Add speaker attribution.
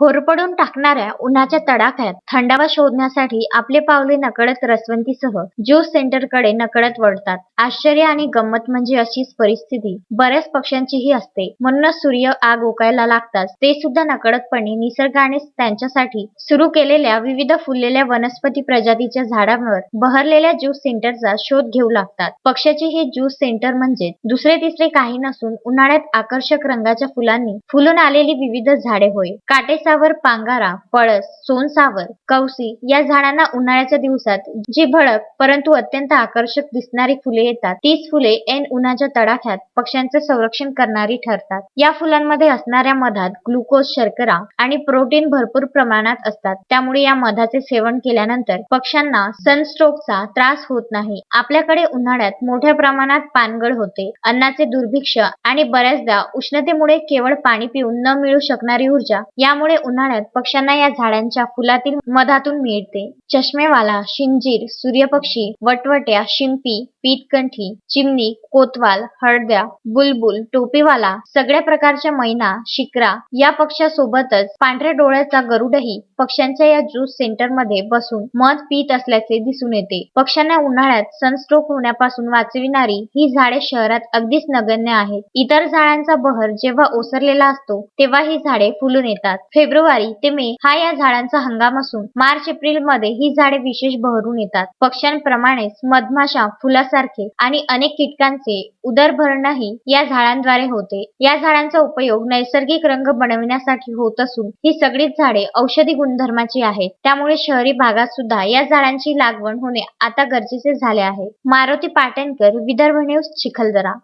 Speaker 1: होरपळून टाकणाऱ्या उन्हाच्या तडाख्यात थंडावा शोधण्यासाठी आपले पावले नकळत रसवंतीसह ज्यूस सेंटरकडे नकळत वळतात. आश्चर्य आणि गंमत म्हणजे अशीच परिस्थिती बऱ्याच पक्ष्यांचीही असते. म्हणूनच सूर्य आग ओकायला लागताच ते सुद्धा नकळतपणे निसर्गानेच त्यांच्यासाठी सुरू केलेल्या विविध फुललेल्या वनस्पती प्रजातीच्या झाडांवर बहरलेल्या ज्यूस सेंटरचा शोध घेऊ लागतात. पक्ष्याचे हे ज्यूस सेंटर म्हणजे दुसरे तिसरे काही नसून उन्हाळ्यात आकर्षक रंगाच्या फुलांनी फुलून आलेली विविध झाडे होय. काटे काटेसावर पांगारा, पळस, सोनसावर, कवसी या झाडांना उन्हाळ्याच्या दिवसात जी भडक परंतु अत्यंत आकर्षक दिसणारी फुले येतात तीच फुले ऐन उन्हाच्या तडाख्यात पक्ष्यांचे संरक्षण करणारी ठरतात. या फुलांमध्ये असणाऱ्या मधात ग्लुकोज, शर्करा आणि प्रोटीन भरपूर प्रमाणात असतात. त्यामुळे या मधाचे सेवन केल्यानंतर पक्ष्यांना सनस्ट्रोकचा त्रास होत नाही. आपल्याकडे उन्हाळ्यात मोठ्या प्रमाणात पानगळ होते. अन्नाचे दुर्भिक्ष आणि बऱ्याचदा उष्णतेमुळे केवळ पाणी पिऊन न मिळू शकणारी ऊर्जा यामुळे उन्हाळ्यात पक्ष्यांना या झाडांच्या फुलातील मधातून मिळते. चष्मेवाला, शिंजीर, सूर्यपक्षी, वटवट्या, शिंपी, पीतकंठी, चिमणी, कोतवाल, हळद्या, बुलबुल, टोपीवाला, सगळ्या प्रकारच्या मैना, शिक्रा या पक्ष्यासोबतच पांढऱ्या डोळ्याचा गरुडही पक्ष्यांच्या या ज्यूस सेंटरमध्ये बसून मध पीत असल्याचे दिसून येते. पक्ष्यांना उन्हाळ्यात सनस्ट्रोक होण्यापासून वाचविणारी ही झाडे शहरात अगदीच नगण्य आहेत. इतर झाडांचा बहर जेव्हा ओसरलेला असतो तेव्हा ही झाडे फुलून येतात. फेब्रुवारी ते मे हा या झाडांचा हंगाम असून मार्च एप्रिलमध्ये ही झाडे विशेष बहरून येतात. पक्ष्यांप्रमाणेच मधमाशा, फुलासारखे आणि अनेक कीटकांचे उदरभरणही या झाडांद्वारे होते. या झाडांचा उपयोग नैसर्गिक रंग बनविण्यासाठी होत असून ही सगळीच झाडे औषधी गुणधर्माची आहेत. त्यामुळे शहरी भागात सुद्धा या झाडांची लागवड होणे आता गरजेचे झाले आहे. मारुती पाटणकर, विदर्भ न्यूज, चिखलदरा